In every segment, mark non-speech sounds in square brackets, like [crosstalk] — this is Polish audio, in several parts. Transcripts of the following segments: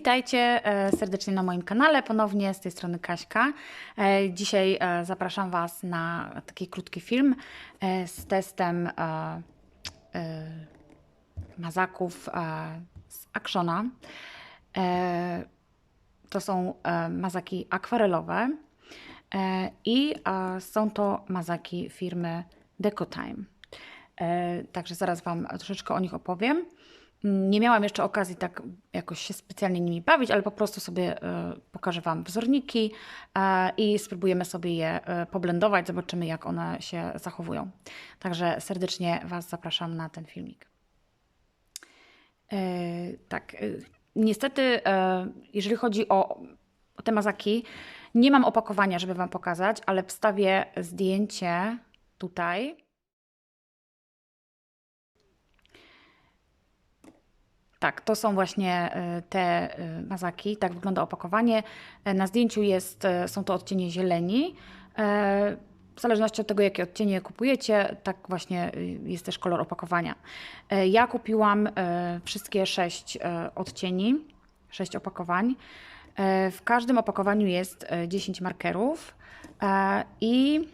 Witajcie e, serdecznie na moim kanale, ponownie z tej strony Kaśka. E, Dzisiaj e, zapraszam Was na taki krótki film z testem mazaków z Actiona. To są mazaki akwarelowe i są to mazaki firmy Decotime. Także zaraz Wam troszeczkę o nich opowiem. Nie miałam jeszcze okazji tak jakoś się specjalnie nimi bawić, ale po prostu sobie e, pokażę Wam wzorniki e, i spróbujemy sobie je e, poblendować, zobaczymy jak one się zachowują. Także serdecznie Was zapraszam na ten filmik. Tak, niestety, jeżeli chodzi o te mazaki, nie mam opakowania, żeby Wam pokazać, ale wstawię zdjęcie tutaj. Tak, to są właśnie e, te e, mazaki, tak wygląda opakowanie. E, Na zdjęciu jest, e, są to odcienie zieleni. E, W zależności od tego, jakie odcienie kupujecie, tak właśnie e, jest też kolor opakowania. Ja kupiłam wszystkie sześć odcieni, sześć opakowań. W każdym opakowaniu jest e, 10 markerów i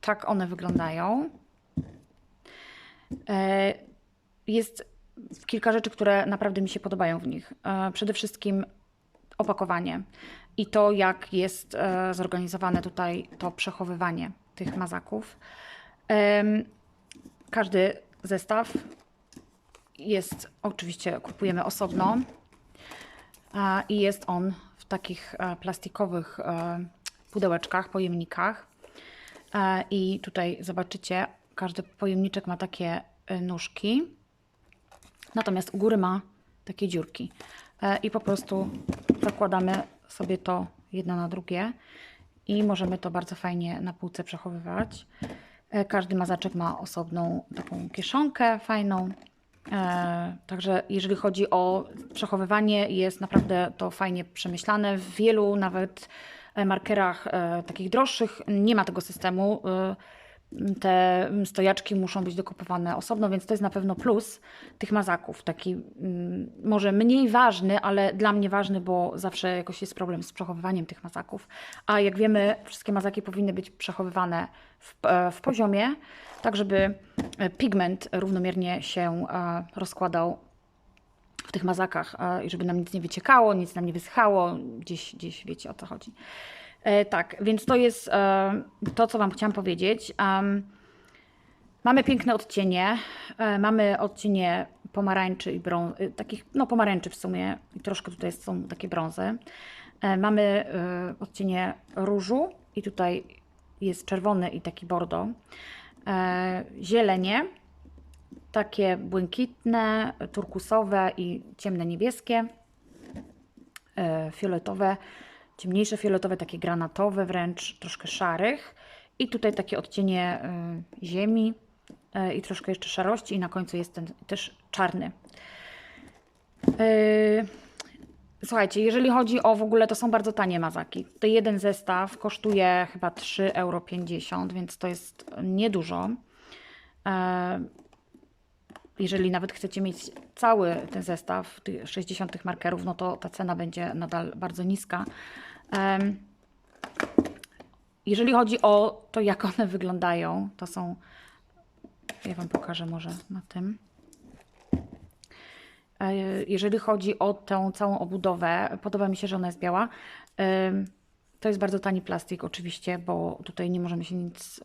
tak one wyglądają. Jest kilka rzeczy, które naprawdę mi się podobają w nich. E, Przede wszystkim opakowanie i to, jak jest e, zorganizowane tutaj to przechowywanie tych mazaków. Każdy zestaw jest, oczywiście kupujemy osobno i jest on w takich e, plastikowych pudełeczkach, pojemnikach. I tutaj zobaczycie, każdy pojemniczek ma takie nóżki. Natomiast u góry ma takie dziurki. E, I po prostu zakładamy sobie to jedno na drugie i możemy to bardzo fajnie na półce przechowywać. E, Każdy mazaczek ma osobną taką kieszonkę fajną. E, Także jeżeli chodzi o przechowywanie, jest naprawdę to fajnie przemyślane. W wielu nawet markerach takich droższych nie ma tego systemu. Te stojaczki muszą być dokupowane osobno, więc to jest na pewno plus tych mazaków. Taki mm, może mniej ważny, ale dla mnie ważny, bo zawsze jakoś jest problem z przechowywaniem tych mazaków. A jak wiemy, wszystkie mazaki powinny być przechowywane w, e, w poziomie, tak żeby e, pigment równomiernie się e, rozkładał w tych mazakach i żeby nam nic nie wyciekało, nic nam nie wysychało, gdzieś, gdzieś wiecie o co chodzi. E, tak, więc to jest e, to, co Wam chciałam powiedzieć. Am, mamy piękne odcienie. E, mamy odcienie pomarańczy i brąz, e, takich, no pomarańczy w sumie i troszkę tutaj są takie brązy. Mamy odcienie różu i tutaj jest czerwony i taki bordo. Zielenie, takie błękitne, turkusowe i ciemne niebieskie, fioletowe, ciemniejsze fioletowe, takie granatowe wręcz, troszkę szarych i tutaj takie odcienie e, ziemi e, i troszkę jeszcze szarości i na końcu jest ten też czarny. E, Słuchajcie, jeżeli chodzi o w ogóle, to są bardzo tanie mazaki. Tutaj jeden zestaw kosztuje chyba 3,50 euro, więc to jest niedużo. E, jeżeli nawet chcecie mieć cały ten zestaw tych 60 tych markerów, no to ta cena będzie nadal bardzo niska. Jeżeli chodzi o to, jak one wyglądają, to są. Ja Wam pokażę może na tym. E, Jeżeli chodzi o tę całą obudowę, podoba mi się, że ona jest biała. To jest bardzo tani plastik, oczywiście, bo tutaj nie możemy się nic,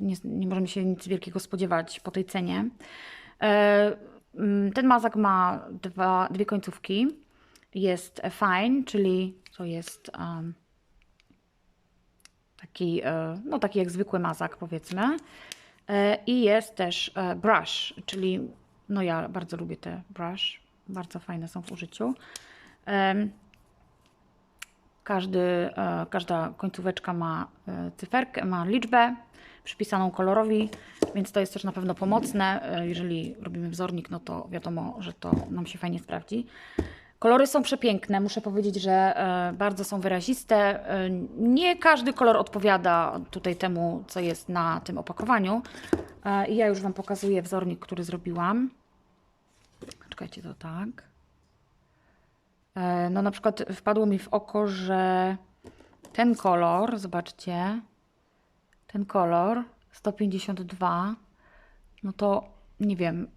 nie, nie możemy się nic wielkiego spodziewać po tej cenie. E, Ten mazak ma dwa, dwie końcówki. Jest fine, czyli to jest um, taki, e, no taki jak zwykły mazak, powiedzmy. E, I jest też e, brush, czyli no ja bardzo lubię te brush, bardzo fajne są w użyciu. Każdy, każda końcóweczka ma cyferkę, ma liczbę przypisaną kolorowi, więc to jest też na pewno pomocne. Jeżeli robimy wzornik, no to wiadomo, że to nam się fajnie sprawdzi. Kolory są przepiękne, muszę powiedzieć, że e, bardzo są wyraziste. E, Nie każdy kolor odpowiada tutaj temu, co jest na tym opakowaniu. E, I ja już Wam pokazuję wzornik, który zrobiłam. Czekajcie, to tak. No na przykład wpadło mi w oko, że ten kolor, zobaczcie, ten kolor 152, no to nie wiem,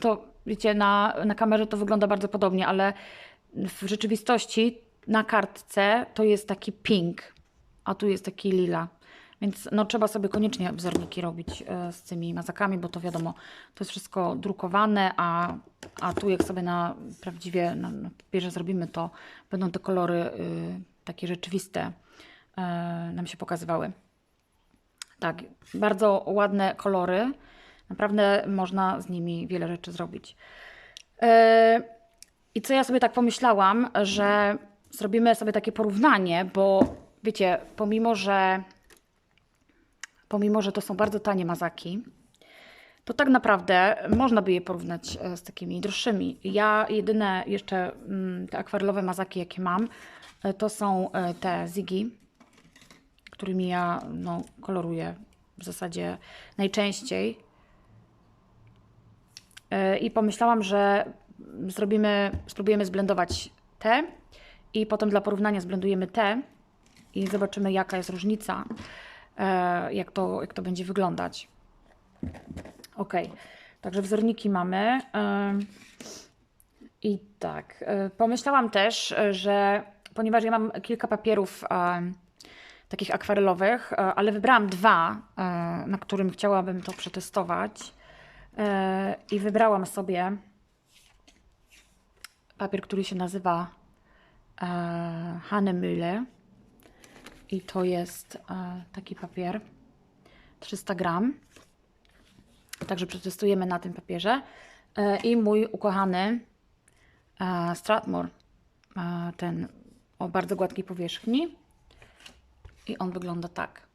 to wiecie, na, na kamerze to wygląda bardzo podobnie, ale w rzeczywistości na kartce to jest taki pink, a tu jest taki lila. Więc no, trzeba sobie koniecznie wzorniki robić e, z tymi mazakami, bo to wiadomo, to jest wszystko drukowane, a, a tu jak sobie na prawdziwie na, papierze zrobimy, to będą te kolory y, takie rzeczywiste e, nam się pokazywały. Tak, bardzo ładne kolory. Naprawdę można z nimi wiele rzeczy zrobić. E, I co ja sobie tak pomyślałam, że zrobimy sobie takie porównanie, bo wiecie, pomimo że pomimo że to są bardzo tanie mazaki, to tak naprawdę można by je porównać e, z takimi droższymi. Ja jedyne jeszcze mm, te akwarelowe mazaki, jakie mam, e, to są te Ziggy, którymi ja no, koloruję w zasadzie najczęściej. E, I pomyślałam, że zrobimy, spróbujemy zblendować te i potem dla porównania zblendujemy te i zobaczymy jaka jest różnica, e, jak to, jak to będzie wyglądać. Ok, także wzorniki mamy. e, I tak, pomyślałam też, że ponieważ ja mam kilka papierów takich akwarelowych, ale wybrałam dwa, na którym chciałabym to przetestować. E, I wybrałam sobie papier, który się nazywa e, Hanemühle. I to jest e, taki papier 300 gram. Także przetestujemy na tym papierze. I mój ukochany e, Strathmore, e, ten o bardzo gładkiej powierzchni. I on wygląda tak.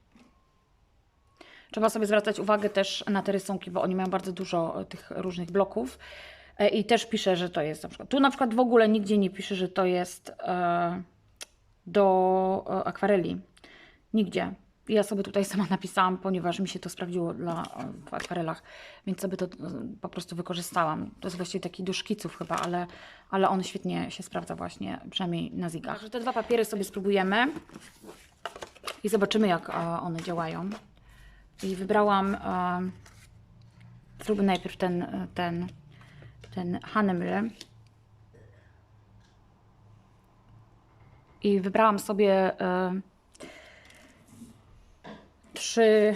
Trzeba sobie zwracać uwagę też na te rysunki, bo oni mają bardzo dużo e, tych różnych bloków. E, I też pisze, że to jest na przykład. Tu na przykład w ogóle nigdzie nie pisze, że to jest e, do akwareli. Nigdzie. Ja sobie tutaj [laughs] sama napisałam, ponieważ mi się to sprawdziło dla, w akwarelach, więc sobie to po prostu wykorzystałam. To jest właściwie taki do szkiców chyba, ale, ale on świetnie się sprawdza właśnie, przynajmniej na zigach. Także te dwa papiery sobie spróbujemy i zobaczymy, jak one działają. I wybrałam, e, najpierw ten, e, ten, ten Hanemühle. I wybrałam sobie e, trzy,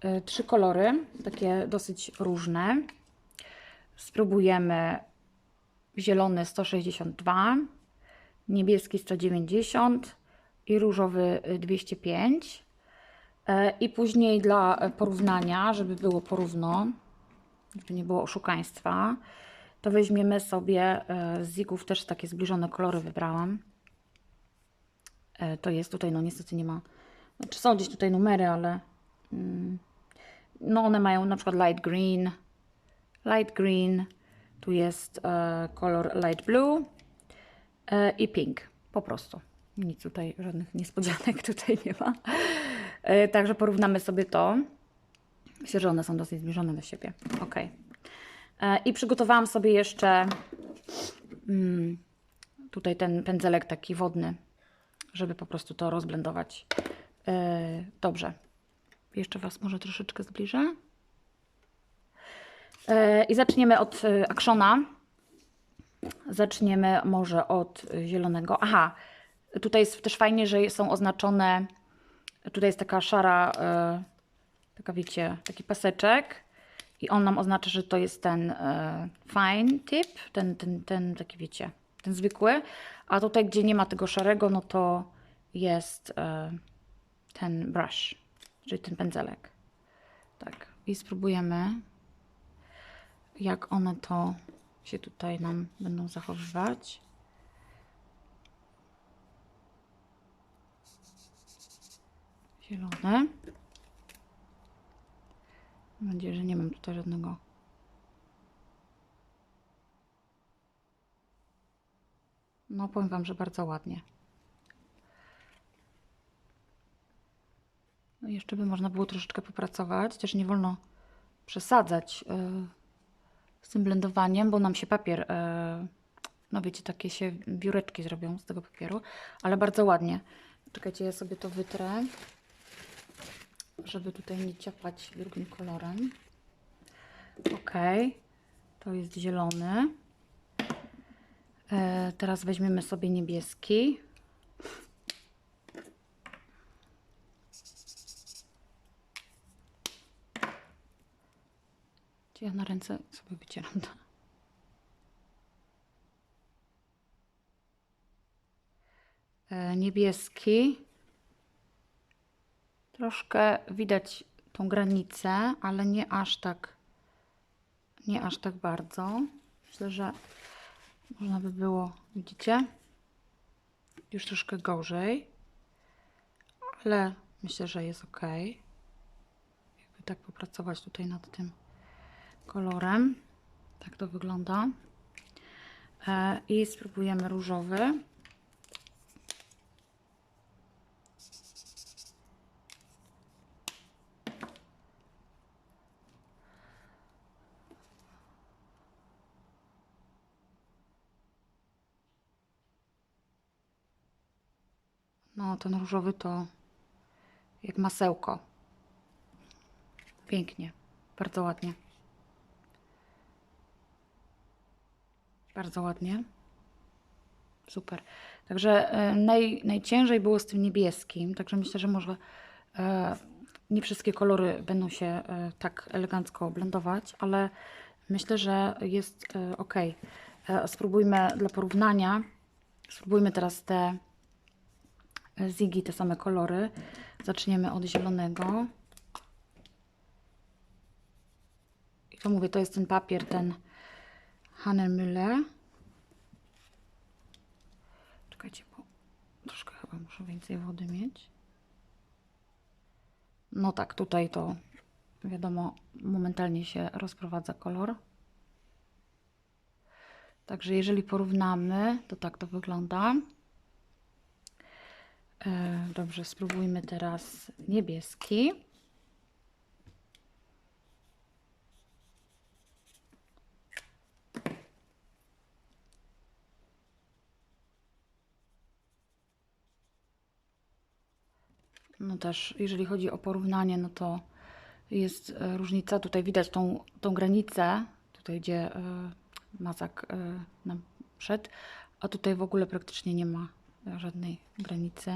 e, trzy kolory, takie dosyć różne. Spróbujemy zielony 162, niebieski 190 i różowy y, 205. E, I później dla e, porównania, żeby było porówno, żeby nie było oszukaństwa, to weźmiemy sobie e, z Zigów też takie zbliżone kolory wybrałam. To jest tutaj, no niestety nie ma, znaczy są gdzieś tutaj numery, ale mm, no one mają na przykład light green, light green, tu jest kolor light blue i pink, po prostu. Nic tutaj, żadnych niespodzianek [laughs] tutaj nie ma. E, także porównamy sobie to. Myślę, że one są dosyć zbliżone do siebie. Ok. E, I przygotowałam sobie jeszcze mm, tutaj ten pędzelek taki wodny, żeby po prostu to rozblendować. E, dobrze. Jeszcze Was może troszeczkę zbliżę. E, I zaczniemy od e, akszona. Zaczniemy może od zielonego. Aha, tutaj jest też fajnie, że są oznaczone. Tutaj jest taka szara, e, taka wiecie, taki paseczek. I on nam oznacza, że to jest ten e, fine tip, ten, ten, ten taki wiecie, ten zwykły. A tutaj, gdzie nie ma tego szarego, no to jest e, ten brush, czyli ten pędzelek. Tak, i spróbujemy, jak one to się tutaj nam będą zachowywać. Zielone. Mam nadzieję, że nie mam tutaj żadnego. No, powiem Wam, że bardzo ładnie. No, jeszcze by można było troszeczkę popracować. Też nie wolno przesadzać yy, z tym blendowaniem, bo nam się papier yy, no wiecie, takie się biureczki zrobią z tego papieru, ale bardzo ładnie. Czekajcie, ja sobie to wytrę, żeby tutaj nie ciapać drugim kolorem. Ok, to jest zielony. E, teraz weźmiemy sobie niebieski. Czy ja na ręce sobie wycieram to? E, niebieski. Troszkę widać tą granicę, ale nie aż tak, nie aż tak bardzo. Myślę, że można by było, widzicie, już troszkę gorzej, ale myślę, że jest ok. Jakby tak popracować tutaj nad tym kolorem. Tak to wygląda. E, I spróbujemy różowy. Ten różowy to jak masełko. Pięknie, bardzo ładnie. Bardzo ładnie. Super. Także e, naj, najciężej było z tym niebieskim, także myślę, że może e, nie wszystkie kolory będą się e, tak elegancko blendować, ale myślę, że jest e, ok. E, spróbujmy dla porównania, spróbujmy teraz te Ziggy, te same kolory. Zaczniemy od zielonego. I to mówię, to jest ten papier, ten Hanemüller. Czekajcie, bo troszkę chyba muszę więcej wody mieć. No tak, tutaj to wiadomo, momentalnie się rozprowadza kolor. Także jeżeli porównamy, to tak to wygląda. E, Dobrze, spróbujmy teraz niebieski. No też, jeżeli chodzi o porównanie, no to jest e, różnica. Tutaj widać tą, tą granicę, tutaj gdzie e, mazak e, nam szedł, a tutaj w ogóle praktycznie nie ma żadnej granicy.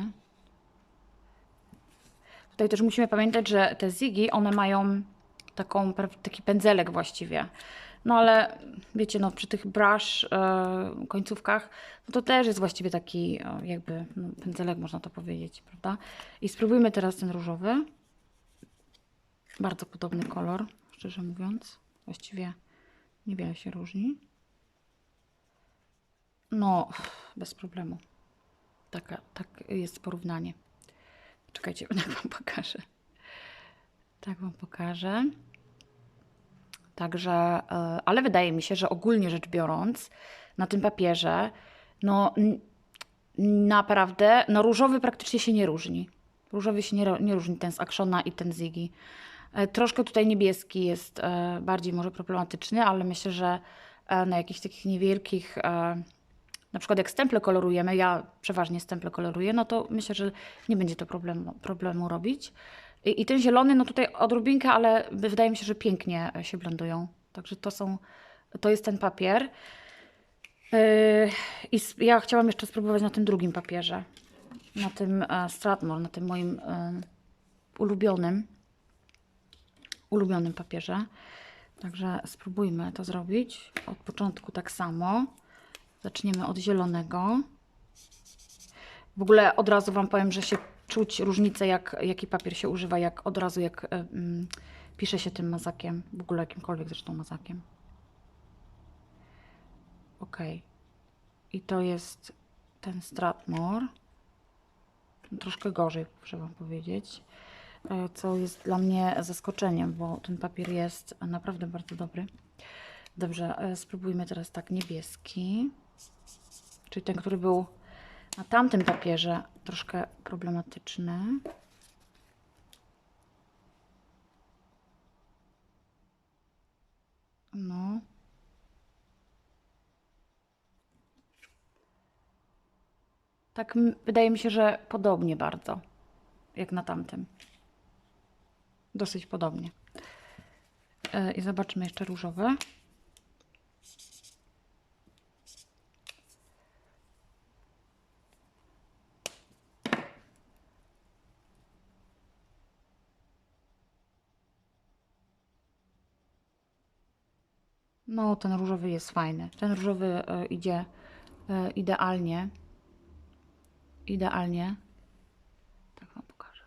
Tutaj też musimy pamiętać, że te zigi, one mają taką, taki pędzelek właściwie. No ale wiecie, no przy tych brush e, końcówkach, no to też jest właściwie taki e, jakby no, pędzelek, można to powiedzieć, prawda? I spróbujmy teraz ten różowy. Bardzo podobny kolor, szczerze mówiąc. Właściwie niewiele się różni. No, bez problemu. Taka, tak jest porównanie. Czekajcie, [laughs] tak wam pokażę. Tak wam pokażę. Także, e, ale wydaje mi się, że ogólnie rzecz biorąc, na tym papierze, no naprawdę, no różowy praktycznie się nie różni. Różowy się nie, nie różni, ten z Actiona i ten z Ziggy. E, Troszkę tutaj niebieski jest e, bardziej może problematyczny, ale myślę, że na jakichś takich niewielkich, na przykład jak stemple kolorujemy, ja przeważnie stemple koloruję, no to myślę, że nie będzie to problemu, problemu robić. I, I ten zielony, no tutaj odrobinkę, ale wydaje mi się, że pięknie się blendują. Także to są, to jest ten papier. Yy, I ja chciałam jeszcze spróbować na tym drugim papierze. Na tym e, Strathmore, na tym moim e, ulubionym ulubionym papierze. Także spróbujmy to zrobić. Od początku tak samo. Zaczniemy od zielonego. W ogóle od razu Wam powiem, że się czuć różnicę, jak, jaki papier się używa, jak od razu jak mm, pisze się tym mazakiem, w ogóle jakimkolwiek zresztą mazakiem. Ok. I to jest ten Strathmore. Troszkę gorzej, muszę Wam powiedzieć. E, Co jest dla mnie zaskoczeniem, bo ten papier jest naprawdę bardzo dobry. Dobrze, e, spróbujmy teraz tak niebieski. Czyli ten, który był na tamtym papierze troszkę problematyczny. No. Tak wydaje mi się, że podobnie bardzo jak na tamtym. Dosyć podobnie. E, I zobaczymy jeszcze różowe. No, ten różowy jest fajny. Ten różowy e, idzie e, idealnie. Idealnie. Tak wam pokażę.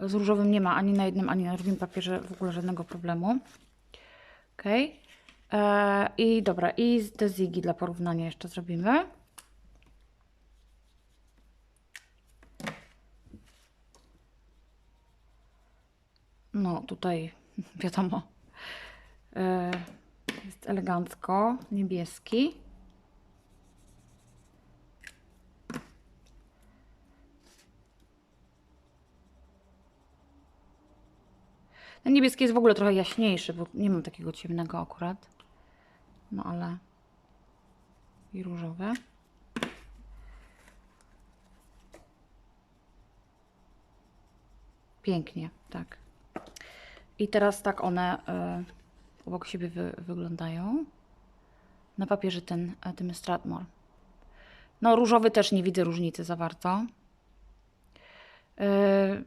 Z różowym nie ma ani na jednym, ani na drugim papierze w ogóle żadnego problemu. Ok. I dobra, i te zigi dla porównania jeszcze zrobimy. No, tutaj [laughs] wiadomo. E, Jest elegancko, niebieski. Ten niebieski jest w ogóle trochę jaśniejszy, bo nie mam takiego ciemnego akurat. No ale i różowe. Pięknie, tak. I teraz tak one y, obok siebie wy, wyglądają. Na papierze ten, e, tym Stratmore. No różowy też nie widzę różnicy za bardzo. Y,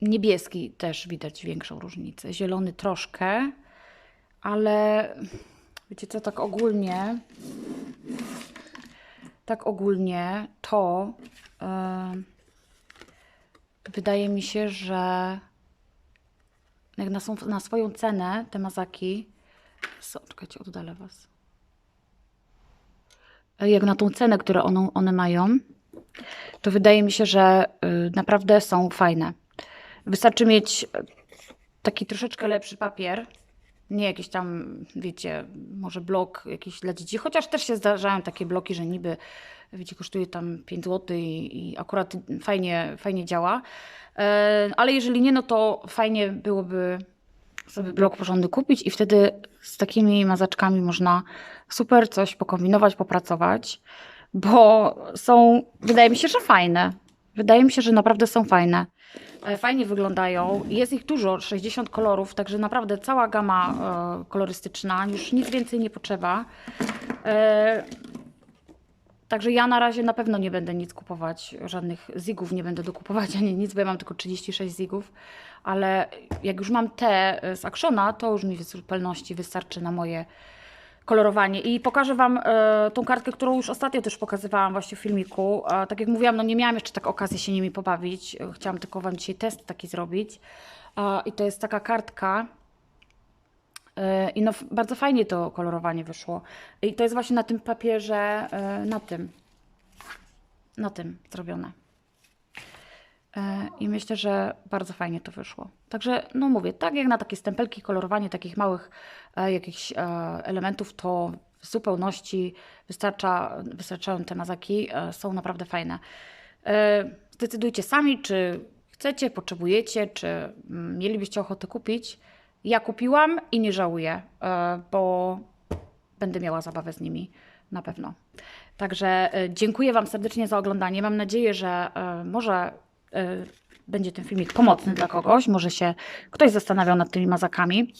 niebieski też widać większą różnicę. Zielony troszkę, ale wiecie co, tak ogólnie, tak ogólnie to y, wydaje mi się, że jak na, na swoją cenę te mazaki są, czekajcie, oddalę was. Jak na tą cenę, którą one, one mają, to wydaje mi się, że y, naprawdę są fajne. Wystarczy mieć y, taki troszeczkę lepszy papier, nie jakiś tam, wiecie, może blok jakiś dla dzieci, chociaż też się zdarzają takie bloki, że niby, wiecie, kosztuje tam 5 zł i, i akurat fajnie, fajnie działa. E, Ale jeżeli nie, no to fajnie byłoby sobie blok porządny kupić i wtedy z takimi mazaczkami można super coś pokombinować, popracować, bo są, wydaje mi się, że fajne. Wydaje mi się, że naprawdę są fajne. E, Fajnie wyglądają. Jest ich dużo, 60 kolorów, także naprawdę cała gama e, kolorystyczna. Już nic więcej nie potrzeba. Także ja na razie na pewno nie będę nic kupować, żadnych zigów nie będę dokupować [laughs] ani nic, bo ja mam tylko 36 zigów, ale jak już mam te e, z Actiona, to już mi w zupełności wystarczy na moje kolorowanie. I pokażę Wam e, tą kartkę, którą już ostatnio też pokazywałam właśnie w filmiku. E, tak jak mówiłam, no nie miałam jeszcze tak okazji się nimi pobawić. E, Chciałam tylko Wam dzisiaj test taki zrobić. E, I to jest taka kartka, I no, bardzo fajnie to kolorowanie wyszło. I to jest właśnie na tym papierze, e, na tym, na tym zrobione. E, I myślę, że bardzo fajnie to wyszło. Także, no mówię, tak jak na takie stempelki, kolorowanie takich małych e, jakichś elementów, to w zupełności wystarcza, wystarczają te mazaki, są naprawdę fajne. Zdecydujcie sami, czy chcecie, potrzebujecie, czy mm, mielibyście ochotę kupić. Ja kupiłam i nie żałuję, e, bo będę miała zabawę z nimi na pewno. Także e, dziękuję Wam serdecznie za oglądanie. Mam nadzieję, że e, może będzie ten filmik pomocny dla kogoś, może się ktoś zastanawiał nad tymi mazakami.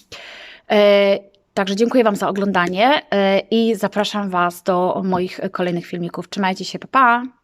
Także dziękuję Wam za oglądanie i zapraszam Was do moich kolejnych filmików. Trzymajcie się, pa! pa.